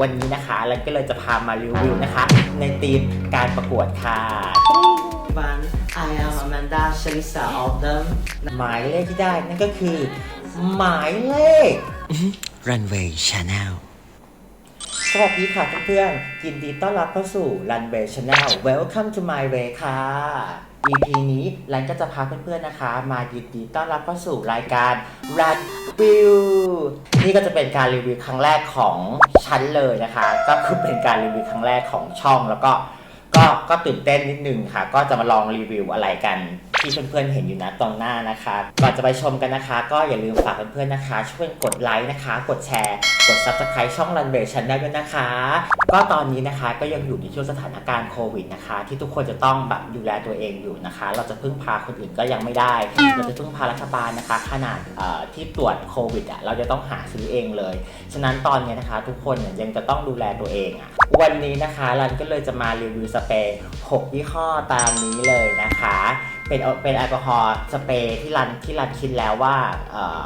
วันนี้นะคะเราก็เลยจะพามารีวิวนะคะ ในธีมการประกวดค่ะ One, I am Amanda Shalisa Oldham. หมายเลขที่ได้นั่นก็คือ หมายเลข Runway Channel สวัสดีค่ะเพื่อนๆยินดีต้อนรับเข้าสู่ Runway Channel Welcome to my way ค่ะ EP นี้รันก็จะพาเพื่อนๆนะคะ มายินดีต้อนรับเข้าสู่รายการรันวิวนี่ก็จะเป็นการรีวิวครั้งแรกของฉันเลยนะคะ ก็คือเป็นการรีวิวครั้งแรกของช่องแล้วก็ก็ก็ตื่นเต้นนิดนึงค่ะ ก็จะมาลองรีวิวอะไรกัน ที่เพื่อนๆเห็นอยู่นะตรงหน้านะคะก่อนจะไปชมกันนะคะ ก็อย่าลืมฝากเพื่อนๆนะคะ ช่วยกดไลค์นะคะ กดแชร์ กด subscribe ช่อง Runway Channel ด้วยนะคะ ก็ตอนนี้นะคะก็ยังอยู่ในช่วงสถานการณ์โควิดนะคะ ที่ทุกคนจะต้องแบบดูแลตัวเองอยู่นะคะ เราจะพึ่งพาคนอื่นก็ยังไม่ได้ เราจะพึ่งพารัฐบาลนะคะ ขนาดที่ตรวจโควิดอะเราจะต้องหาซื้อเองเลย ฉะนั้นตอนนี้นะคะ ทุกคนยยังจะต้องดูแลตัวเองอะวันนี้นะคะรันก็เลยจะมารีวิวสเปรย์6ยี่ห้อตามนี้เลยนะคะ เป็นเป็นแอลกอฮอล์สเปรย์ที่รันที่รันคิดแล้วว่าเอ่อ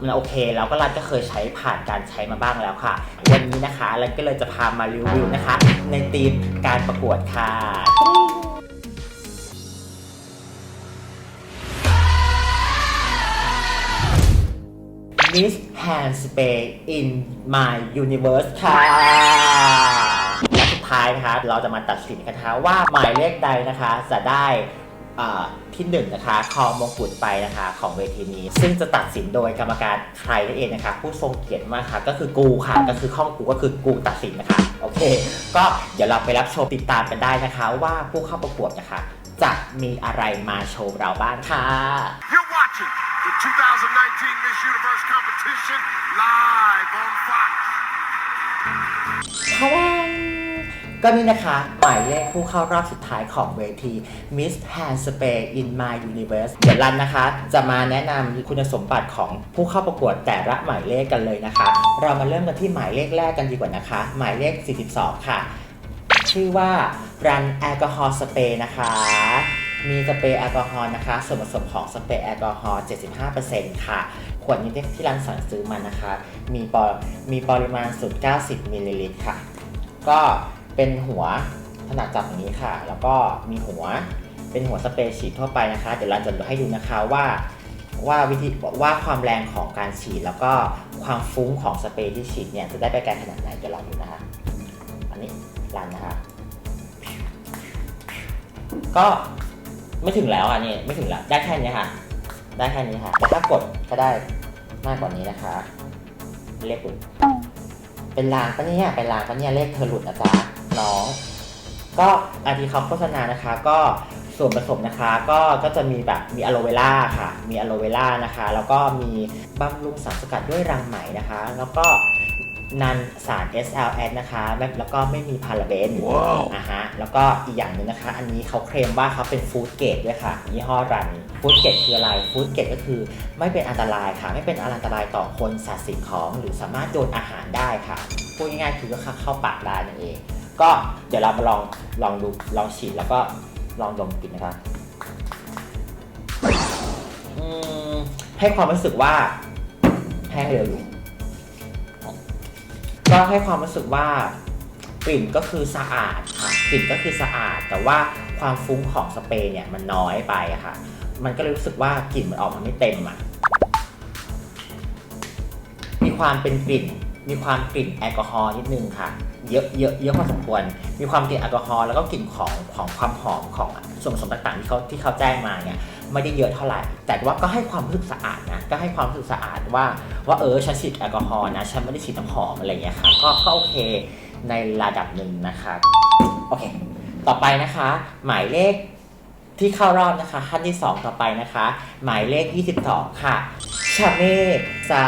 มันโอเคแล้วก็รันก็เคยใช้ผ่านการใช้มาบ้างแล้วค่ะ วันนี้นะคะรันก็เลยจะพามารีวิวนะคะ ในธีมการประกวดค่ะ Miss Hand Spray in My Universe ค่ะและสุดท้ายนะคะเราจะมาตัดสินกันนะคะว่าหมายเลขใดนะคะจะได้ ที่หนึ่งนะคะครองมงกุฎไปนะคะของเวทีนี้ ซึ่งจะตัดสินโดยกรรมการใครนั่นเองนะคะ ผู้ทรงเกียรติมากค่ะก็คือกูค่ะ ก็คือข้องกูก็คือกูตัดสินนะคะ โอเค ก็เดี๋ยวเราไปรับชมติดตามกันได้นะคะ ว่าผู้เข้าประกวดนะคะ จะมีอะไรมาโชว์เราบ้างค่ะ You're watching the 2019 Miss Universe competition live on Fox. ทะดัง ก็นี่นะคะหมายเลขผู้เข้ารอบสุดท้ายของเวที Miss Hand Spray in My Universe เดี๋ยวรันนะคะ จะมาแนะนำคุณสมบัติของผู้เข้าประกวดแต่ละหมายเลขกันเลยนะคะ เรามาเริ่มกันที่หมายเลขแรกกันดีกว่านะคะ หมายเลข 42 ค่ะ ชื่อว่ารันแอลกอฮอล์สเปรย์นะคะมีสเปรย์แอลกอฮอล์นะคะ ส่วนผสมของสเปรย์แอลกอฮอล์ 75%ค่ะ ขวดนี้ที่รันสั่งซื้อมานะคะ มีปอมีปริมาณสูตร90 มิลลิลิตรค่ะ ก็ เป็นหัวขนาดจับอย่างนี้ค่ะ แล้วก็มีหัวเป็นหัวสเปรย์ฉีดทั่วไปนะคะ เดี๋ยวเราจะให้ดูนะคะว่าว่าวิธีว่าความแรงของการฉีดแล้วก็ความฟุ้งของสเปรย์ที่ฉีดเนี่ยจะได้ไปไกลขนาดไหนเดี๋ยวลองดูนะคะอันนี้รันนะคะ ก็ไม่ถึงแล้วอันนี้ไม่ถึงแล้วได้แค่นี้ค่ะ ได้แค่นี้ค่ะ แต่ถ้ากดก็ได้มากกว่านี้นะคะ เลขหลุดเป็นลางปะเนี่ยเป็นลางปะเนี่ยเลขเธอหลุดนะจ๊ะ น้อง ก็อันที่เขาโฆษณานะคะ ก็ส่วนผสมนะคะก็ก็จะมีแบบมีอะโลเวล่าค่ะ มีอะโลเวล่านะคะ แล้วก็มีบำรุงสารสกัดด้วยรังไหมนะคะ แล้วก็นันสาร SLS นะคะและแล้วก็ไม่มีพาราเบนว้าวอะฮะแล้วก็อีกอย่างหนึ่งนะคะ อันนี้เขาเคลมว่าเขาเป็นฟู้ดเกรดด้วยค่ะยี่ห้อรันฟู้ดเกรดคืออะไรฟู้ดเกรดก็คือไม่เป็นอันตรายค่ะ ไม่เป็นอันตรายต่อคนสัตว์สิ่งของ หรือสามารถโยนอาหารได้ค่ะพูดง่ายๆคือก็เข้าปากได้นั่นเอง ก็เดี๋ยวเรามาลองลองดูลองฉีดแล้วก็ลองดมกลิ่นนะคะอืมให้ความรู้สึกว่าแห้งเร็วอยู่ก็ให้ความรู้สึกว่ากลิ่นก็คือสะอาดค่ะกลิ่นก็คือสะอาด แต่ว่าความฟุ้งของสเปรย์เนี่ยมันน้อยไปอะค่ะ มันก็เลยรู้สึกว่ากลิ่นมันออกมาไม่เต็มอะมีความเป็นกลิ่น มีความกลิ่นแอลกอฮอล์นิดนึงค่ะ เยอะเยอะเยอะพอสมควร มีความกลิ่นแอลกอฮอล์แล้วก็กลิ่นของของความหอมของส่วนผสมต่างๆที่เขาที่เขาแจ้งมาเนี่ยไม่ได้เยอะเท่าไหร่ แต่ว่าก็ให้ความรู้สึกสะอาดนะ ก็ให้ความรู้สึกสะอาดว่าว่าเออฉันฉีดแอลกอฮอล์นะ ฉันไม่ได้ฉีดน้ำหอมอะไรเงี้ยค่ะก็ก็โอเคในระดับหนึ่งนะคะโอเค ต่อไปนะคะ หมายเลขที่เข้ารอบนะคะขั้นที่ 2 ต่อไปนะคะ หมายเลข 22 ค่ะชาเม่ซา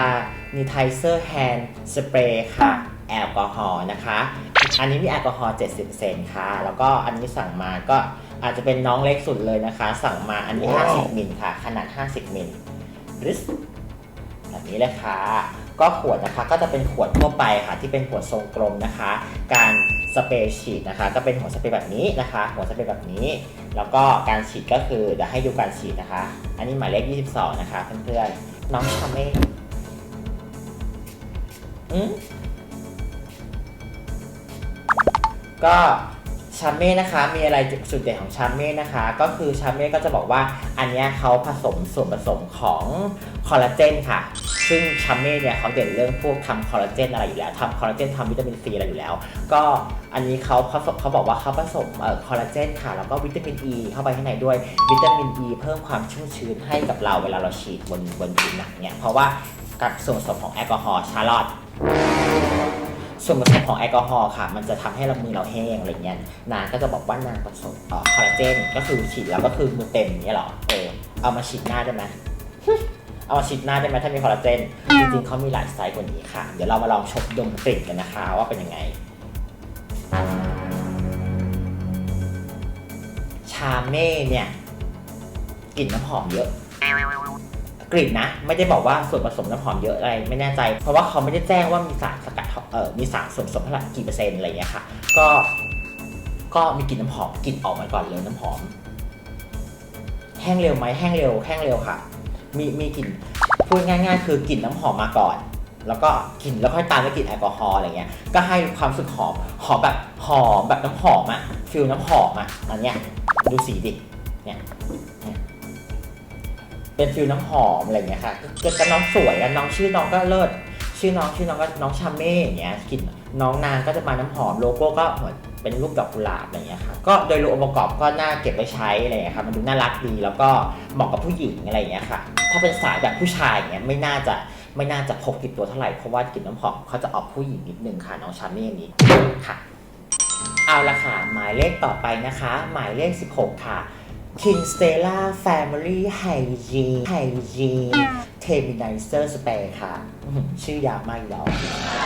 นิไทเซอร์แฮนด์สเปรย์ค่ะ แอลกอฮอล์นะคะ อันนี้มีแอลกอฮอล์70%ค่ะ แล้วก็อันนี้สั่งมาก็อาจจะเป็นน้องเล็กสุดเลยนะคะ สั่งมาอันนี้ว้าว50 มิลค่ะ ขนาด 50 มิลริสแบบนี้เลยค่ะ ก็ขวดนะคะก็จะเป็นขวดทั่วไปค่ะ ที่เป็นขวดทรงกลมนะคะ การสเปรย์ฉีดนะคะ ก็เป็นหัวสเปรย์แบบนี้นะคะ หัวสเปรย์แบบนี้ แล้วก็การฉีดก็คือเดี๋ยวให้ดูการฉีดนะคะ อันนี้หมายเลข 22 นะคะเพื่อนๆน้องชาเม่อืม ก็ชาเม่นะคะมีอะไรจุดเด่นของชาเม่นะคะ ก็คือชาเม่ก็จะบอกว่าอันนี้เขาผสมส่วนผสมของคอลลาเจนค่ะ ซึ่งชาเม่เนี่ยเขาเด่นเรื่องพวกทำคอลลาเจนอะไรอยู่แล้วทำคอลลาเจนทำวิตามินซีอะไรอยู่แล้ว ก็อันนี้เขาผสมเขาบอกว่าเขาผสมเอ่อคอลลาเจนค่ะ แล้วก็วิตามินอ e ีเข้าไปข้างในด้วยวิตามินอ e ีเพิ่มความชุ่มชื้นให้กับเราเวลาเราฉีดบนบนผิวหนังเนี่ยเพราะว่ากับส่วนผสมของแอลกอฮอล์ชาลอต ส่วนผสมของแอลกอฮอล์ค่ะ มันจะทำให้เรามือเราแห้งอะไรเงี้ยนางก็จะบอกว่านางผสมเอ่อคอลลาเจนก็คือฉีดแล้วก็คือมือเต็มอย่างเงี้ยหรอเออเอามาฉีดหน้าได้ไหมเอามาฉีดหน้าได้ไหมถ้ามีคอลลาเจนจริงๆเขามีหลายไซส์กว่านี้ค่ะ เดี๋ยวเรามาลองชมดมกลิ่นกันนะคะ ว่าเป็นยังไงชาเม่เนี่ยกลิ่นน้ำหอมเยอะ กลิ่นนะ ไม่ได้บอกว่าส่วนผสมน้ำหอมเยอะอะไรไม่แน่ใจ เพราะว่าเขาไม่ได้แจ้งว่ามีสารสกัดเอ่อมีสารส่วนผสมเท่าไหร่กี่เปอร์เซ็นต์อะไรอย่างเงี้ยค่ะ ก็ก็มีกลิ่นน้ำหอมกลิ่นออกมาก่อนเลยน้ำหอม แห้งเร็วไหมแห้งเร็วแห้งเร็วค่ะ มีมีกลิ่นพูดง่ายๆ คือกลิ่นน้ำหอมมาก่อน แล้วก็กลิ่นแล้วค่อยตามด้วยกลิ่นแอลกอฮอล์อะไรเงี้ยก็ให้ความรู้สึกหอมหอมแบบหอมแบบน้ำหอมอะฟิลน้ำหอมอะอันเนี้ยดูสีดิเนี่ยเนี่ย เป็นฟิลน้ำหอมอะไรเงี้ยค่ะก็ก็น้องสวยแล้วน้องชื่อน้องก็เลิศชื่อน้องชื่อน้องก็น้องชาเม่อย่างเงี้ยกลิ่นน้องนางก็จะมาน้ำหอมโลโก้ก็เหมือนเป็นรูปดอกกุหลาบอะไรเงี้ยค่ะก็โดยรวมองค์ประกอบก็น่าเก็บไว้ใช้อะไรเงี้ยค่ะมันดูน่ารักดีแล้วก็เหมาะกับผู้หญิงอะไรเงี้ยค่ะ ถ้าเป็นสายแบบผู้ชายเงี้ยไม่น่าจะไม่น่าจะพกติดตัวเท่าไหร่เพราะว่ากลิ่นน้ำหอมเขาจะออกผู้หญิงนิดนึงค่ะน้องชาเม่นี้ค่ะ เอาละค่ะหมายเลขต่อไปนะคะ หมายเลข 16 ค่ะ King Stella Family Hygiene Hygiene Terminizer Spray ค่ะ ชื่อยาวมากอีกแล้ว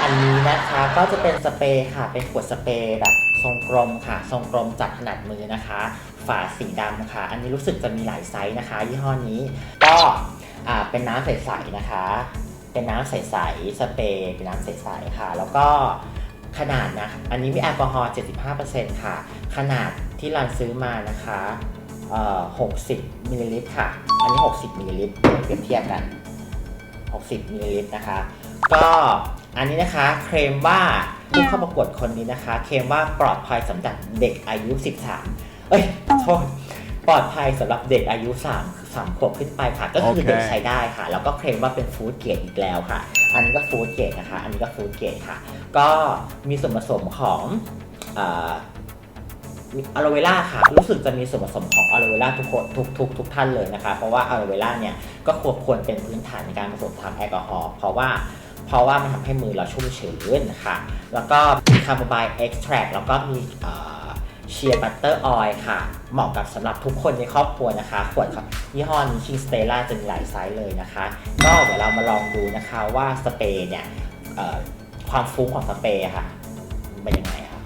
อันนี้นะคะก็จะเป็นสเปรย์ค่ะ เป็นขวดสเปรย์แบบทรงกลมค่ะ ทรงกลมจับขนาดมือนะคะ ฝาสีดำค่ะ อันนี้รู้สึกจะมีหลายไซส์นะคะ ยี่ห้อนี้ ก็เป็นน้ำใสๆนะคะ เป็นน้ำใสๆสเปรย์เป็นน้ำใสๆค่ะ แล้วก็ขนาดนะ อันนี้มีแอลกอฮอล์ 75%ค่ะ ขนาดที่รันซื้อมานะคะ 60มิลลิลิตรค่ะ อันนี้ 60มิลลิลิตรเปรียบเทียบกัน 60มิลลิลิตรนะคะ ก็อันนี้นะคะเคลมว่าผู้เข้าประกวดคนนี้นะคะ เคลมว่าปลอดภัยสำหรับเด็กอายุ 13 เอ้ยโทษปลอดภัยสำหรับเด็กอายุ3 3ขวบขึ้นไปค่ะ ก็คือโอเคเด็กใช้ได้ค่ะ แล้วก็เคลมว่าเป็นฟู้ดเกรดอีกแล้วค่ะ อันนี้ก็ฟู้ดเกรดนะคะ อันนี้ก็ฟู้ดเกรดค่ะ ก็มีส่วนผสมของเอะโลเวล่าค่ะ รู้สึกจะมีส่วนผสมของอะโลเวล่าทุกคนทุกทุกทุกท่านเลยนะคะ เพราะว่าอะโลเวล่าเนี่ยก็ควรควรเป็นพื้นฐานในการผสมทางแอลกอฮอล์เพราะว่าเพราะว่ามันทำให้มือเราชุ่มชื้นนะคะแล้วก็มีคาร์บอนไบเอ็กซ์แทรกแล้วก็มีเชียร์บัตเตอร์ออยล์ค่ะ เหมาะกับสำหรับทุกคนในครอบครัวนะคะ ขวดครับยี่ห้อนี้คิงสเตล่าจะมีหลายไซส์เลยนะคะ ก็เดี๋ยวเรามาลองดูนะคะว่าสเปรย์เนี่ยความฟุ้งของสเปรย์ค่ะ เป็นยังไงคะ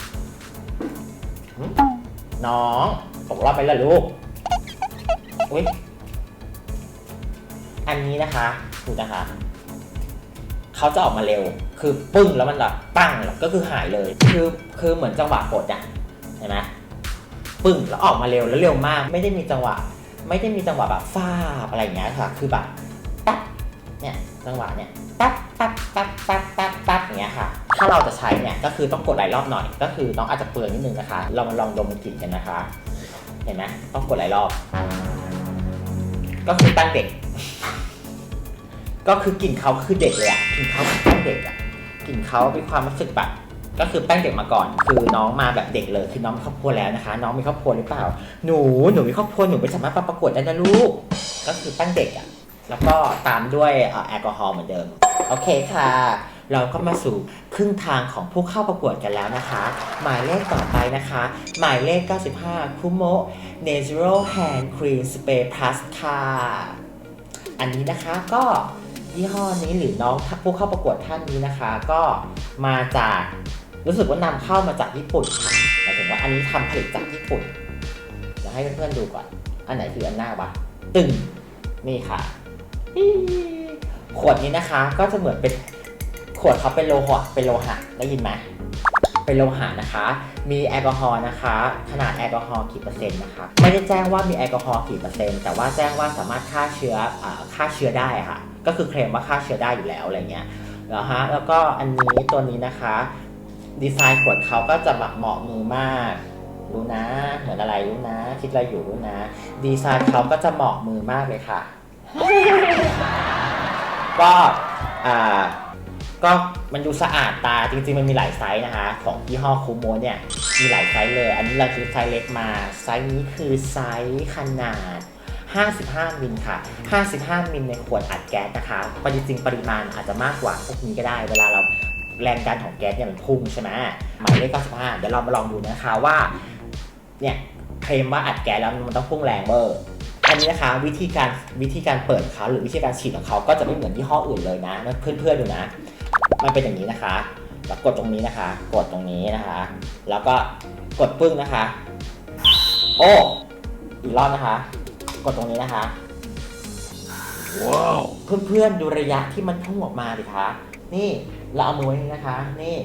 หึ น้องตกรอบไปแล้วลูก อุ้ยอันนี้นะคะดูนะคะเขาจะออกมาเร็ว คือปึ้งแล้วมันแบบปั้งแล้วก็คือหายเลย คือคือเหมือนจังหวะกดอะเห็นไหมปึ้งแล้วออกมาเร็วแล้วเร็วมาก ไม่ได้มีจังหวะ ไม่ได้มีจังหวะแบบฟาบอะไรอย่างเงี้ยค่ะ คือแบบปั๊บเนี่ยจังหวะเนี่ยปั๊บ ปั๊บปั๊บปั๊บปั๊บปั๊บอย่างเงี้ยค่ะ ถ้าเราจะใช้เนี่ยก็คือต้องกดหลายรอบหน่อย ก็คือน้องอาจจะเปลืองนิดนึงนะคะ เรามาลองดมกลิ่นกันนะคะ เห็นไหมต้องกดหลายรอบ ก็คือตั้งเด็ก ก็คือกลิ่นเขาคือเด็กเลยอะกลิ่นเขาคือแป้งเด็กอะกลิ่นเขามีความรู้สึกแบบก็คือแป้งเด็กมาก่อน คือน้องมาแบบเด็กเลย คือน้องมีครอบครัวแล้วนะคะ น้องมีครอบครัวหรือเปล่า หนูหนูมีครอบครัวหนูไม่สามารถประกวดได้นะลูก ก็คือแป้งเด็กอะแล้วก็ตามด้วยแอลกอฮอล์เหมือนเดิม โอเคค่ะ เราก็มาสู่ครึ่งทางของผู้เข้าประกวดกันแล้วนะคะ หมายเลขต่อไปนะคะ หมายเลข 95 คุโมะ Natural Hand Cream Spray Plus ค่ะ อันนี้นะคะก็ยี่ห้อนี้หรือน้องผู้เข้าประกวดท่านนี้นะคะ ก็มาจากรู้สึกว่านำเข้ามาจากญี่ปุ่นค่ะหมายถึงว่าอันนี้ทำผลิตจากญี่ปุ่นเดี๋ยวให้เพื่อนๆดูก่อน อันไหนคืออันหน้าวะตึงนี่ค่ะ ขวดนี้นะคะ ก็จะเหมือนเป็นขวดเขาเป็นโลหะเป็นโลหะได้ยินไหมเป็นโลหะนะคะ มีแอลกอฮอล์นะคะ ขนาดแอลกอฮอล์กี่เปอร์เซ็นต์นะคะ ไม่ได้แจ้งว่ามีแอลกอฮอล์กี่เปอร์เซ็นต์แต่ว่าแจ้งว่าสามารถฆ่าเชื้ออฆ่าเชื้อได้ค่ะ ก็คือเคลมว่าฆ่าเชื้อได้อยู่แล้วอะไรเงี้ยเหรอฮะ แล้วก็อันนี้ตัวนี้นะคะ ดีไซน์ขวดเขาก็จะแบบเหมาะมือมาก รู้นะ เหมือนอะไรรู้นะ คิดอะไรอยู่รู้นะ ดีไซน์เขาก็จะเหมาะมือมากเลยค่ะ ก็อ่าก็มันดูสะอาดตาจริงๆ มันมีหลายไซส์นะคะ ของยี่ห้อคูโมเนี่ยมีหลายไซส์เลย อันนี้เราซื้อไซส์เล็กมา ไซส์นี้คือไซส์ขนาด 55 มิลค่ะ 55 มิลในขวดอัดแก๊สนะคะปริจริงปริมาณอาจจะมากกว่าพวกนี้ก็ได้ เวลาเราแรงดันของแก๊สเนี่ยมันพุ่งใช่ไหมหมายเลข95 เดี๋ยวเรามาลองดูนะคะว่าเนี่ยเคลมว่าอัดแก๊สแล้วมันต้องพุ่งแรงเบอร์ อันนี้นะคะวิธีการวิธีการเปิดของเขาหรือวิธีการฉีดของเขาก็จะไม่เหมือนยี่ห้ออื่นเลยนะเพื่อนๆดูนะ มันเป็นอย่างนี้นะคะแล้วกดตรงนี้นะคะ กดตรงนี้นะคะ แล้วก็กดปึ้งนะคะ โอ้อีกรอบนะคะ กดตรงนี้นะคะว้าวเพื่อนๆดูระยะที่มันพุ่งออกมาดิคะนี่เราเอามือไว้นี่นะคะ นี่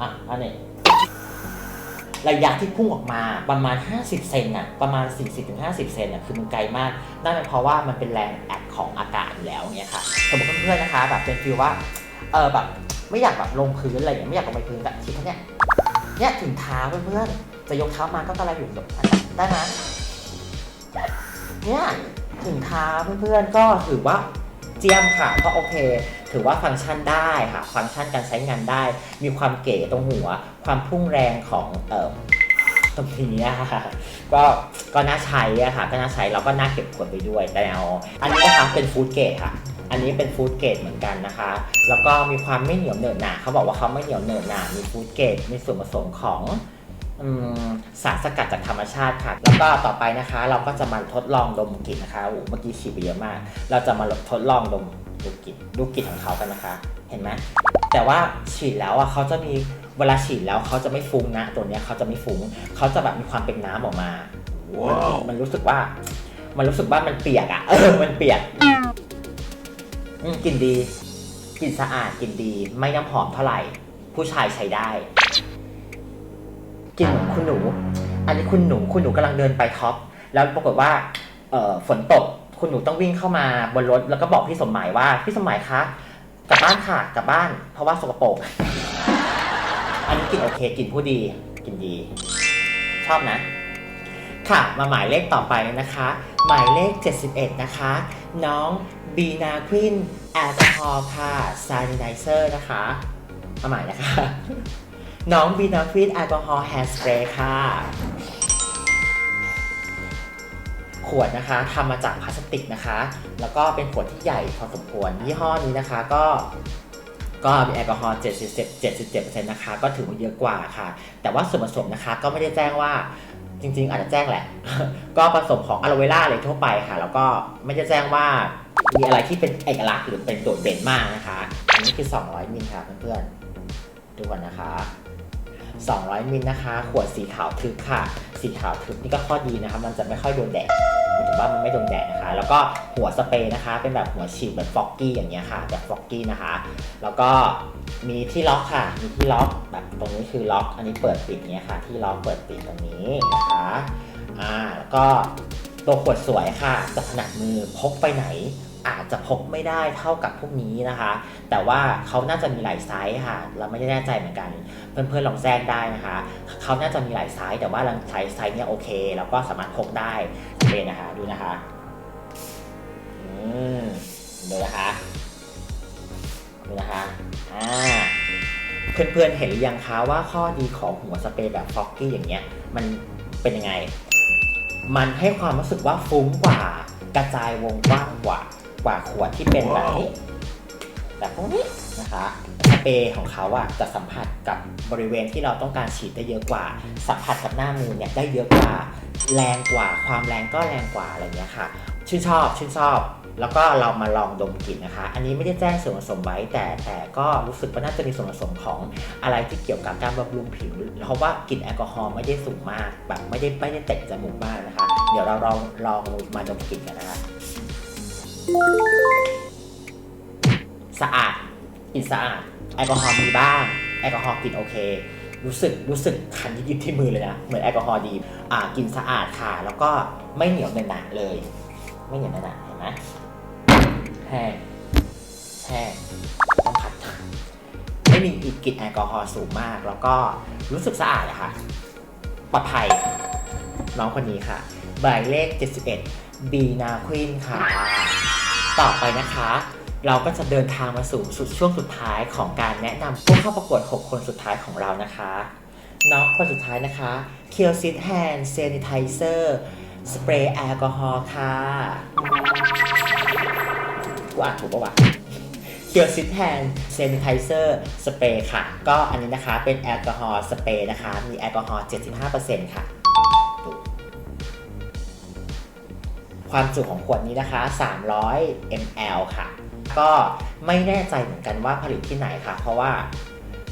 อะอันนี้ ระยะที่พุ่งออกมาประมาณ 50 เซนน่ะประมาณ 40-50 เซนน่ะคือมันไกลมากนั่นเป็นเพราะว่ามันเป็นแรงแอดของอากาศอยู่แล้วเนี่ยค่ะสมมติเพื่อนๆนะคะแบบเป็นฟีลว่าเออแบบไม่อยากแบบลงพื้นอะไรอย่างเงี้ยไม่อยากลงไปพื้นแบบคิดแค่เนี้ยเนี่ยถึงเท้าเพื่อนๆจะยกเท้ามาก็กระไรอยู่แบบได้ไหมเนี่ยถึงเท้าเพื่อนๆก็ถือว่า เจียมค่ะ ก็โอเค ถือว่าฟังก์ชันได้ค่ะ ฟังก์ชันการใช้งานได้ มีความเก๋ตรงหัว ความพุ่งแรงของเอ่อตรงนี้ค่ะก็ก็น่าใช้อะค่ะ ก็น่าใช้แล้วก็น่าเก็บขวดไปด้วยแต่เอาอันนี้นะคะเป็นฟู้ดเกรดค่ะ อันนี้เป็นฟู้ดเกรดเหมือนกันนะคะ แล้วก็มีความไม่เหนียวเหนอะหนาเขาบอกว่าเขาไม่เหนียวเหนอะหนามีฟู้ดเกรดมีส่วนผสมของ อืมสารสกัดจากธรรมชาติค่ะ แล้วก็ต่อไปนะคะ เราก็จะมาทดลองดมกลิ่นนะคะโอ้โหเมื่อกี้ฉีดไปเยอะมาก เราจะมาทดลองดมดูกลิ่นดูกลิ่นของเขากันนะคะ เห็นไหมแต่ว่าฉีดแล้วอะเขาจะมีเวลาฉีดแล้วเขาจะไม่ฟุ้งนะ ตัวเนี้ยเขาจะไม่ฟุ้งเขาจะแบบมีความเป็นน้ำออกมาว้าวมันรู้สึกว่า มันรู้สึกว่ามันเปียกอะเออ มันเปียกอืมกลิ่นดีกลิ่นสะอาดกลิ่นดี ไม่น้ำหอมเท่าไหร่ ผู้ชายใช้ได้ กลิ่นเหมือนคุณหนู อันนี้คุณหนูคุณหนูกำลังเดินไปท็อป แล้วปรากฏว่าเอ่อฝนตกคุณหนูต้องวิ่งเข้ามาบนรถแล้วก็บอกพี่สมหมายว่าพี่สมหมายคะกลับบ้านค่ะกลับบ้าน เพราะว่าสกปรก อันนี้กลิ่นโอเคกลิ่นผู้ดีกลิ่นดี ชอบนะ ค่ะมาหมายเลขต่อไปนะคะ หมายเลข 71 นะคะ น้องบีนาควินแอลกอฮอล์ค่ะซานิไนเซอร์นะคะเอาหม่นะคะ น้องบีนาควินแอลกอฮอล์แฮร์สเปรย์ค่ะ ขวดนะคะทำมาจากพลาสติกนะคะ แล้วก็เป็นขวดที่ใหญ่พอสมควรยี่ห้อนี้นะคะก็ก็มีแอลกอฮอล์77 77%นะคะก็ถือว่าเยอะกว่าค่ะ แต่ว่าส่วนผสมนะคะก็ไม่ได้แจ้งว่าจริง ๆ อาจจะแจ้งแหละ ก็ผสมของอะโลเวล่าเลยทั่วไปค่ะ แล้วก็ไม่ได้แจ้งว่ามีอะไรที่เป็นเอกลักษณ์หรือเป็นโดดเด่นมากนะคะ อันนี้คือ 200 มิลค่ะเพื่อนๆดูก่อนนะคะ 200มิลนะคะ ขวดสีขาวทึบค่ะ สีขาวทึบนี่ก็ข้อดีนะคะ มันจะไม่ค่อยโดนแดดหมายถึงว่ามันไม่โดนแดดนะคะ แล้วก็หัวสเปรย์นะคะ เป็นแบบหัวฉีดแบบฟอกกี้อย่างเงี้ยค่ะ แบบฟอกกี้นะคะ แล้วก็มีที่ล็อกค่ะ มีที่ล็อกแบบตรงนี้คือล็อก อันนี้เปิดปิดเนี้ยค่ะ ที่ล็อกเปิดปิดตรงนี้นะคะ อ่า แล้วก็ตัวขวดสวยค่ะจะขนาดมือพกไปไหน อาจจะพกไม่ได้เท่ากับพวกนี้นะคะ แต่ว่าเขาน่าจะมีหลายไซส์ค่ะ เราไม่ได้แน่ใจเหมือนกัน เพื่อนๆลองแจ้งได้นะคะ เขาน่าจะมีหลายไซส์แต่ว่าเราใช้ไซส์เนี้ยโอเค แล้วก็สามารถพกได้โอเคนะคะดูนะคะอืมดูนะคะดูนะคะอ่าเพื่อนๆเห็นหรือยังคะว่าข้อดีของหัวสเปรย์แบบฟอกกี้อย่างเงี้ยมันเป็นยังไง มันให้ความรู้สึกว่าฟุ้งกว่ากระจายวงกว้างกว่า กว่าขวดที่เป็นแบบนี้แบบพวกนี้นะคะสเปรย์ของเขาอะจะสัมผัสกับบริเวณที่เราต้องการฉีดได้เยอะกว่า สัมผัสกับหน้ามือเนี่ยได้เยอะกว่าแรงกว่าความแรงก็แรงกว่าอะไรเงี้ยค่ะชื่นชอบชื่นชอบ แล้วก็เรามาลองดมกลิ่นนะคะ อันนี้ไม่ได้แจ้งส่วนผสมไว้ แต่แต่ก็รู้สึกว่าน่าจะมีส่วนผสมของอะไรที่เกี่ยวกับการบำรุงผิว เพราะว่ากลิ่นแอลกอฮอล์ไม่ได้สูงมาก แบบไม่ได้ไม่ได้เตะจมูกมากนะคะ เดี๋ยวเราลองลองมาดมกลิ่นกันนะคะ สะอาดกลิ่นสะอาดแอลกอฮอล์มีบ้าง แอลกอฮอล์กลิ่นโอเค รู้สึกรู้สึกคันยิบๆที่มือเลยนะ เหมือนแอลกอฮอล์ดี อ่ากลิ่นสะอาดค่ะ แล้วก็ไม่เหนียวเหนอะหนะเลย ไม่เหนียวเหนอะหนะเห็นไหมแห้งแห้งมีอีกกลิ่นแอลกอฮอล์สูงมาก แล้วก็รู้สึกสะอาดอะค่ะ ปลอดภัย น้องคนนี้ค่ะหมายเลข 71 บีนาควินค่ะ ต่อไปนะคะ เราก็จะเดินทางมาสู่สุดช่วงสุดท้ายของการแนะนำผู้เข้าประกวด 6 คนสุดท้ายของเรานะคะ น้องคนสุดท้ายนะคะเคียวซิตแฮนด์เซนิไทเซอร์สเปรย์แอลกอฮอล์ค่ะกูอ่านถูกปะวะเคียวซิตแฮนด์เซนิไทเซอร์สเปรย์ค่ะ ก็อันนี้นะคะเป็นแอลกอฮอล์สเปรย์นะคะ มีแอลกอฮอล์75%ค่ะ ความจุของขวดนี้นะคะ 300 ml ค่ะ ก็ไม่แน่ใจเหมือนกันว่าผลิตที่ไหนค่ะ เพราะว่า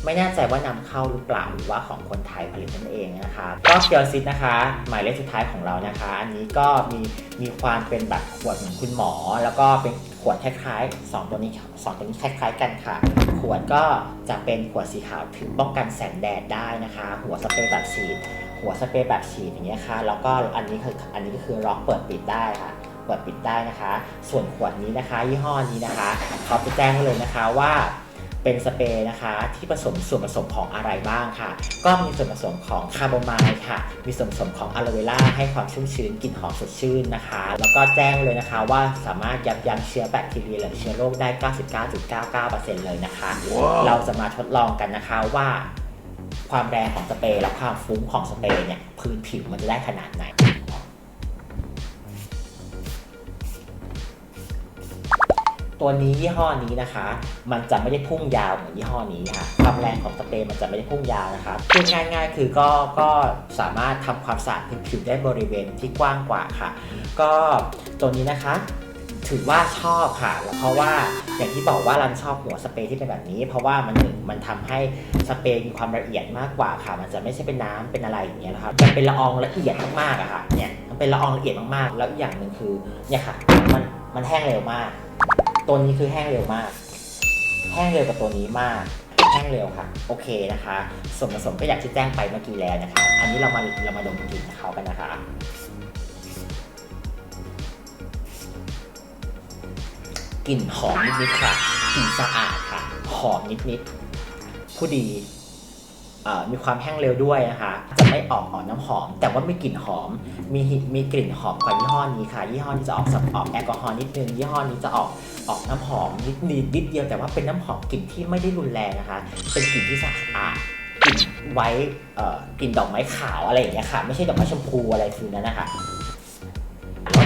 ไม่แน่ใจว่านำเข้าหรือเปล่าหรือว่าของคนไทยผลิตนั่นเองนะคะก็เกียวซิตนะคะ หมายเลขสุดท้ายของเรานะคะ อันนี้ก็มีมีความเป็นแบบขวดเหมือนคุณหมอ แล้วก็เป็นขวดคล้ายๆสองตัวนี้สองตัวนี้คล้าย ๆ กันค่ะ ขวดก็จะเป็นขวดสีขาวถึงป้องกันแสงแดดได้นะคะ หัวสเปรย์แบบฉีด หัวสเปรย์แบบฉีดอย่างเงี้ยค่ะแล้วก็อันนี้คืออันนี้ก็คือล็อกเปิดปิดได้ค่ะเปิดปิดได้นะคะ ส่วนขวดนี้นะคะ ยี่ห้อนี้นะคะเขาจะแจ้งไว้เลยนะคะว่าเป็นสเปรย์นะคะที่ผสมส่วนผสมของอะไรบ้างค่ะ ก็มีส่วนผสมของคาร์บอไมล์ค่ะ มีส่วนผสมของอะโลเวล่าให้ความชุ่มชื้นกลิ่นหอมสดชื่นนะคะ แล้วก็แจ้งเลยนะคะว่าสามารถยับยั้งเชื้อแบคทีเรียและเชื้อโรคได้ 99.99%เลยนะคะเราจะมาทดลองกันนะคะว่า ความแรงของสเปรย์และความฟุ้งของสเปรย์เนี่ยพื้นผิวมันจะได้ขนาดไหนตัวนี้ยี่ห้อนี้นะคะ มันจะไม่ได้พุ่งยาวเหมือนยี่ห้อนี้ค่ะความแรงของสเปรย์มันจะไม่ได้พุ่งยาวนะคะพูดง่ายๆ คือก็ก็สามารถทำความสะอาดพื้นผิวได้บริเวณที่กว้างกว่าค่ะ ก็ตัวนี้นะคะ ถือว่าชอบค่ะ เพราะว่าอย่างที่บอกว่ารันชอบหัวสเปรย์ที่เป็นแบบนี้ เพราะว่ามันหนึ่งมันทำให้สเปรย์มีความละเอียดมากกว่าค่ะ มันจะไม่ใช่เป็นน้ำเป็นอะไรอย่างเงี้ยนะครับมันเป็นละอองละเอียดมากๆอะค่ะเนี่ยมันเป็นละอองละเอียดมากๆ แล้วอีกอย่างหนึ่งคือเนี่ยค่ะมันมันแห้งเร็วมาก ตัวนี้คือแห้งเร็วมาก แห้งเร็วกว่าตัวนี้มากแห้งเร็วค่ะ โอเคนะคะส่วนผสมก็อยางที่แจ้งไปเมื่อกี้แล้วนะคะ อันนี้เรามาเรามาดมกลิ่นเขากันนะคะ กลิ่นหอมนิดๆค่ะกลิ่นสะอาดค่ะ หอมนิดๆผู้ดีอ่อมีความแห้งเร็วด้วยนะคะ จะไม่ออกหอมน้ำหอม แต่ว่ามีกลิ่นหอม มีหิมีกลิ่นหอมกว่ายี่ห้อนี้ค่ะ ยี่ห้อนี้จะออกสับออกแอลกอฮอล์นิดนึง ยี่ห้อนี้จะออกออกน้ำหอมนิดนิดนิดเดียว แต่ว่าเป็นน้ำหอมกลิ่นที่ไม่ได้รุนแรงนะคะ เป็นกลิ่นที่สะอาดกลิ่นไว้อ่อกลิ่นดอกไม้ขาวอะไรอย่างเงี้ยค่ะ ไม่ใช่ดอกไม้ชมพูอะไรฟิลนั้นนะคะ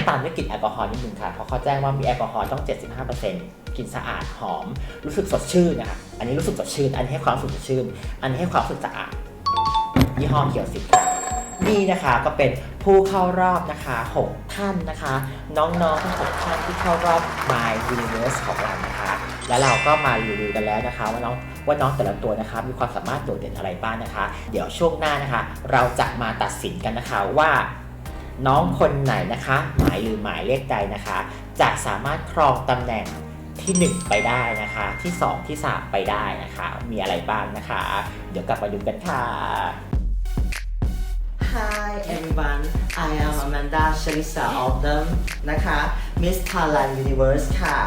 ตามด้วยกลิ่นแอลกอฮอล์นิดนึงค่ะ เพราะเขาแจ้งว่ามีแอลกอฮอล์ต้อง 75%กลิ่นสะอาดหอม รู้สึกสดชื่นนะคะ อันนี้รู้สึกสดชื่น อันนี้ให้ความรู้สึกสดชื่น อันนี้ให้ความรู้สึกสะอาด ยี่ห้อเขียวสิบค่ะนี่นะคะก็เป็นผู้เข้ารอบนะคะ 6 ท่านนะคะ น้องๆทั้ง6ท่านที่เข้ารอบ My Universe ของเรานะคะ แล้วเราก็มารีวิวกันแล้วนะคะ ว่าน้องว่าน้องแต่ละตัวนะคะ มีความสามารถโดดเด่นอะไรบ้างนะคะ เดี๋ยวช่วงหน้านะคะ เราจะมาตัดสินกันนะคะว่า น้องคนไหนนะคะ หมายหรือหมายเลขใดนะคะ จะสามารถครองตำแหน่งที่ 1 ไปได้นะคะ ที่ 2 ที่ 3 ไปได้นะคะ มีอะไรบ้างนะคะ เดี๋ยวกลับมาดูกันค่ะ Hi everyone I am Amanda Shalisa Oldham นะคะ Miss Thailand Universe ค่ะ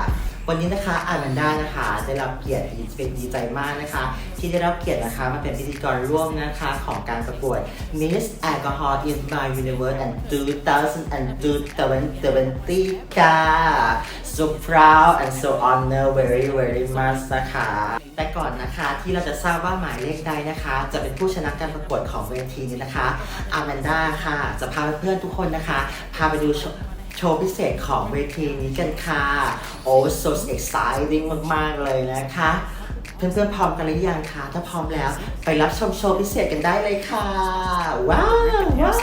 วันนี้นะคะอาแมนด้านะคะ ได้รับเกียรติเป็นดีใจมากนะคะ ที่ได้รับเกียรตินะคะมาเป็นพิธีกรร่วมนะคะของการประกวด Miss Alcohol in My Universe and 2020ค่ะ so proud and so honor very very much นะคะ แต่ก่อนนะคะที่เราจะทราบว่าหมายเลขใดนะคะ จะเป็นผู้ชนะการประกวดของเวทีนี้นะคะอาแมนด้าค่ะ จะพาเพื่อนทุกคนนะคะ พาไปดูโชว์โชว์พิเศษของเวทีนี้กันค่ะ โอ้ so exciting มาก ๆ เลยนะคะ เพื่อนๆพร้อมกันหรือยังคะถ้าพร้อมแล้ว ไปรับชมโชว์พิเศษกันได้เลยค่ะ ว้าวว้าว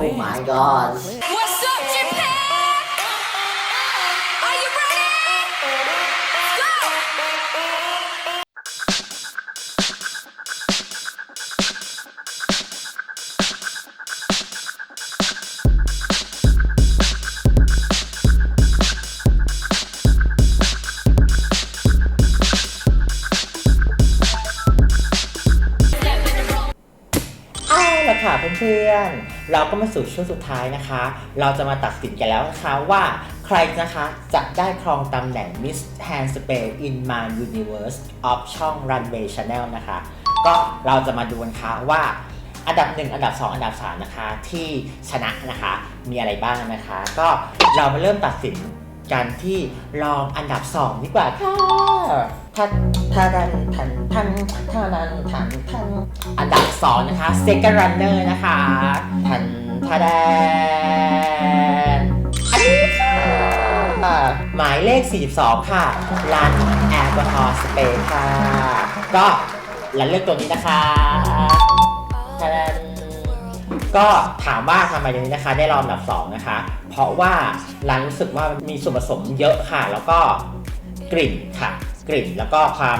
Oh my god พื่อนๆ เราก็มาสู่ช่วงสุดท้ายนะคะ เราจะมาตัดสินกันแล้วนะคะว่าใครนะคะจะได้ครองตำแหน่ง Miss Hand Spray in My Universe of ช่อง Runway Channel นะคะ ก็เราจะมาดูกันค่ะว่าอันดับ 1 อันดับ 2 อันดับ 3 นะคะ ที่ชนะนะคะมีอะไรบ้างนะคะ ก็เรามาเริ่มตัดสินกันที่รองอันดับ 2 ดีกว่าค่ะ ทัดทารันทันทันทารันทันทันอันดับสองนะคะเซก้ารันเนอร์นะคะ ทันทาแดนอันนี้ค่ะ หมายเลข 42 ค่ะ ร้านแอลกอฮอลสเปค่ะ ก็หลันเลือกตัวนี้นะคะทาแดนก็ถามว่าทำไมอย่างนี้นะคะ ได้รองอันดับ 2 นะคะ เพราะว่าร้านรู้สึกว่ามีส่วนผสมเยอะค่ะ แล้วก็กลิ่นค่ะ กลิ่น แล้วก็ความ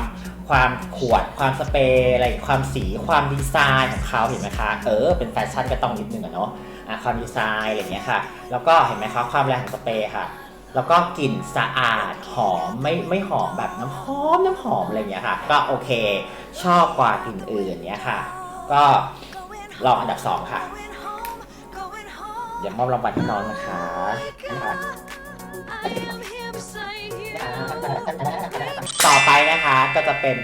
ความขวดความสเปรย์อะไรความสีความดีไซน์ของเขาเห็นไหมคะ เออ เป็นแฟชั่นก็ต้องนิดนึงอะเนาะอะความดีไซน์อะไรอย่างเงี้ยค่ะ แล้วก็เห็นไหมคะความแรงของสเปรย์ค่ะ แล้วก็กลิ่นสะอาดหอมไม่ไม่หอมแบบน้ำหอมน้ำหอมอะไรอย่างเงี้ยค่ะ ก็โอเค ชอบกว่ากลิ่นอื่นเนี้ยค่ะ ก็รองอันดับ2ค่ะเดี๋ยวมอบรางวัลให้น้องนะคะนะคะ ต่อไปนะคะก็จะเป็น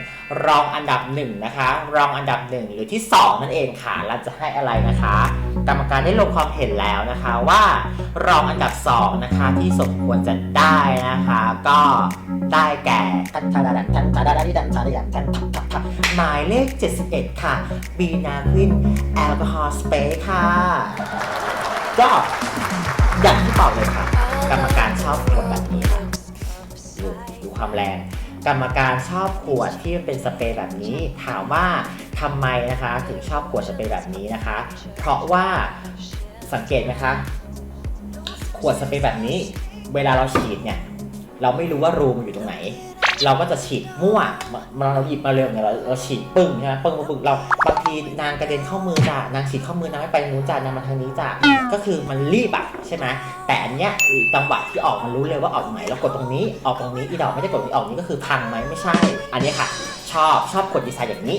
รองอันดับหนึ่งนะคะ รองอันดับหนึ่งหรือที่สองนั่นเองค่ะเราจะให้อะไรนะคะ กรรมการได้ลงความเห็นแล้วนะคะว่ารองอันดับสองนะคะที่สมควรจะได้นะคะ ก็ได้แก่ทันทาดันทันทาดันที่ดันทาดันทันทันทันหมายเลข 71 ค่ะบีนาควินแอลกอฮอล์สเปรค่ะ ก็อย่างที่บอกเลยค่ะ กรรมการชอบคนแบบนี้ดูความแรง กรรมการชอบขวดที่เป็นสเปรย์แบบนี้ ถามว่าทำไมนะคะถึงชอบขวดสเปรย์แบบนี้นะคะ เพราะว่าสังเกตไหมคะขวดสเปรย์แบบนี้ เวลาเราฉีดเนี่ยเราไม่รู้ว่ารูมันอยู่ตรงไหน เราก็จะฉีดมั่วมาเราหยิบมาเร็วเนี่ยเราเราฉีดปึ้งใช่ไหมปึ้งปึ้งปึ้งเราบางทีนางกระเด็นเข้ามือจ้ะนางฉีดเข้ามือนางไม่ไปทางนู้นจ้ะนางมาทางนี้จ้ะก็คือมันรีบอะใช่ไหมแต่อันเนี้ยจังหวะที่ออกมันรู้เลยว่าออกตรงไหนเรากดตรงนี้ออกตรงนี้อีดอกไม่ได้กดที่ออกนี้ก็คือพังไหมไม่ใช่ อันนี้ค่ะ ชอบชอบกดดีไซน์อย่างนี้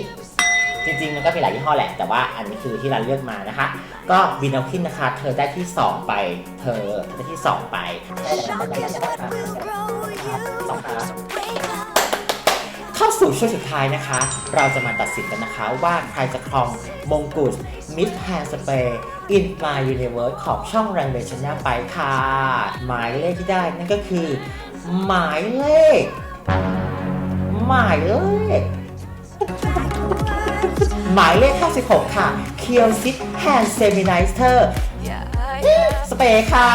จริงๆ มันก็มีหลายยี่ห้อแหละ แต่ว่าอันนี้คือที่เราเลือกมานะคะ ก็บินเอาคินนะคะ เธอได้ที่ 2 ไป เธอเธอได้ที่ 2 ไปสองครั้ง เข้าสู่ช่วงสุดท้ายนะคะ เราจะมาตัดสินกันนะคะว่าใครจะครองมงกุฎ Miss Hand Spray in My Universe ของช่อง Runway Channel ไปค่ะ หมายเลขที่ได้นั่นก็คือ หมายเลข หมายเลข หมายเลข 56 ค่ะ k i o s i t Hand Seminizer สเปรย์ค่ะ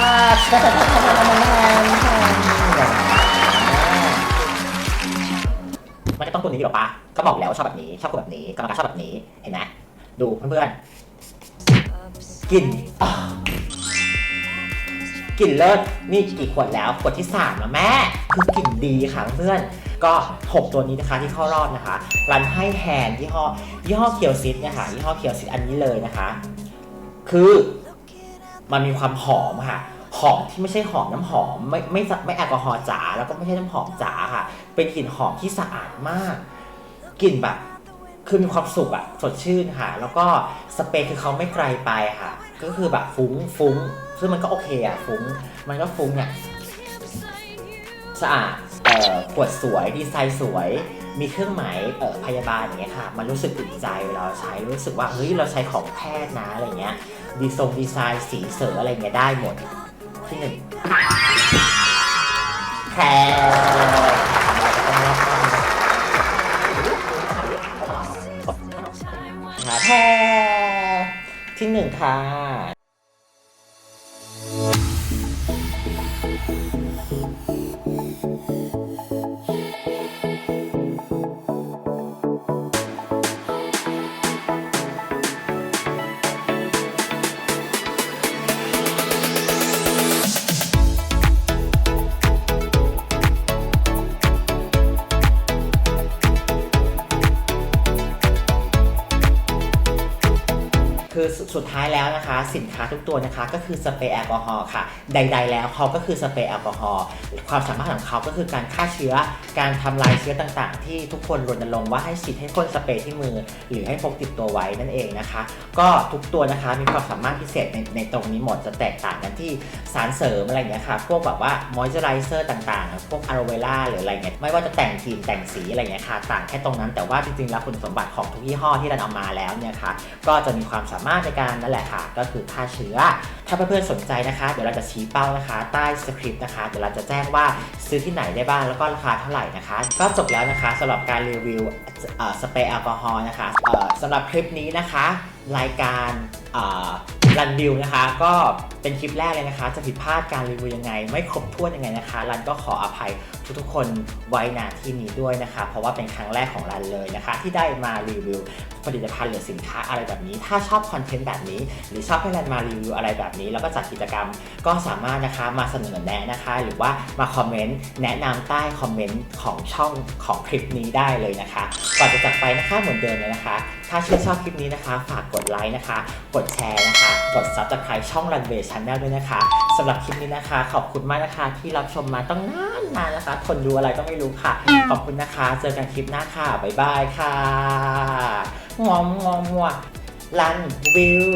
นี้หรอปะก็บอกแล้วชอบแบบนี้ ชอบคนแบบนี้กรรมการชอบแบบนี้ เห็นไหมดูเพื่อนๆกลิ่นกลิ่นเลิศนี่กี่ขวดแล้วขวดที่3แล้วแม่ คือกลิ่นดีค่ะเพื่อนก็ 6 ตัวนี้นะคะที่เข้ารอบนะคะ รันให้แฮนยี่ห้อยี่ห้อเคียวซิตเนี่ยค่ะยี่ห้อเคียวซิตอันนี้เลยนะคะ คือมันมีความหอมค่ะ หอมที่ไม่ใช่หอมน้ำหอมไม่ไม่ไม่แอลกอฮอล์จ๋าแล้วก็ไม่ใช่น้ำหอมจ๋าค่ะ เป็นกลิ่นหอมที่สะอาดมากกลิ่นแบบคือมีความสุขอะสดชื่นค่ะ แล้วก็สเปรย์คือเขาไม่ไกลไปค่ะ ก็คือแบบฟุ้งฟุ้งซึ่งมันก็โอเคอะฟุ้งมันก็ฟุ้งเนี่ยสะอาดเอ่อขวดสวยดีไซน์สวย มีเครื่องหมายเอ่อพยาบาลอย่างเงี้ยค่ะ มันรู้สึกอุ่นใจเวลาใช้รู้สึกว่าเฮ้ยเราใช้ของแพทย์นะอะไรเงี้ยดีทรงดีไซน์สีเสริอะไรเงี้ยได้หมด ที่หนึ่งแพรแพรที่หนึ่งค่ะ คือสุสุดท้ายแล้วนะคะ สินค้าทุกตัวนะคะ ก็คือสเปรย์แอลกอฮอล์ค่ะ ใด ๆ แล้วเขาก็คือสเปรย์แอลกอฮอล์ความสามารถของเขาก็คือการฆ่าเชื้อ การทำลายเชื้อต่างๆ ที่ทุกคนรณรงค์ว่าให้ฉีดให้พ่นสเปรย์ที่มือ หรือให้พกติดตัวไว้นั่นเองนะคะ ก็ทุกตัวนะคะมีความสามารถพิเศษในในตรงนี้หมดจะแตกต่างกันที่สารเสริมอะไรเงี้ยค่ะพวกแบบว่ามอยเจอไรเซอร์ต่างๆ พวกอะโลเวล่าหรืออะไรเงี้ยไม่ว่าจะแต่งกลิ่นแต่งสีอะไรเงี้ยค่ะต่างแค่ตรงนั้นแต่ว่าจริงๆแล้วคุณสมบัติของทุกยี่ห้อที่เราเอามาแล้วเนี่ยค่ะก็จะมีความสามารถในการนั่นแหละค่ะ ก็คือฆ่าเชื้อ ถ้าเพื่อนๆสนใจนะคะ เดี๋ยวเราจะชี้เป้านะคะ ใต้สคริปต์นะคะ เดี๋ยวเราจะแจ้งว่าซื้อที่ไหนได้บ้างแล้วก็ราคาเท่าไหร่นะคะ ก็จบแล้วนะคะสำหรับการรีวิวเอ่อสเปรย์แอลกอฮอล์นะคะเอ่อสำหรับคลิปนี้นะคะ รายการรันวิวนะคะ ก็เป็นคลิปแรกเลยนะคะ จะผิดพลาดการรีวิวยังไง ไม่ครบถ้วนยังไงนะคะรันก็ขออภัยทุกๆคนไว้ณที่นี้ด้วยนะคะ เพราะว่าเป็นครั้งแรกของรันเลยนะคะ ที่ได้มารีวิวผลิตภัณฑ์หรือสินค้าอะไรแบบนี้ ถ้าชอบคอนเทนต์แบบนี้ หรือชอบให้รันมารีวิวอะไรแบบนี้ แล้วก็จัดกิจกรรมก็สามารถนะคะมาเสนอแนะนะคะ หรือว่ามาคอมเมนต์แนะนำใต้คอมเมนต์ของช่องของคลิปนี้ได้เลยนะคะก่อนจะจากไปนะคะเหมือนเดิมเลยนะคะถ้าชื่นชอบคลิปนี้นะคะ ฝากกดไลค์นะคะ กดแชร์นะคะ กด subscribe ช่อง Runway Channel ด้วยนะคะสำหรับคลิปนี้นะคะ ขอบคุณมากนะคะ ที่รับชมมาต้องนานนานนะคะ ทนดูอะไรก็ไม่รู้ค่ะ ขอบคุณนะคะ เจอกันคลิปหน้าค่ะ บ๊ายบายค่ะงอมงอมงวรันวิว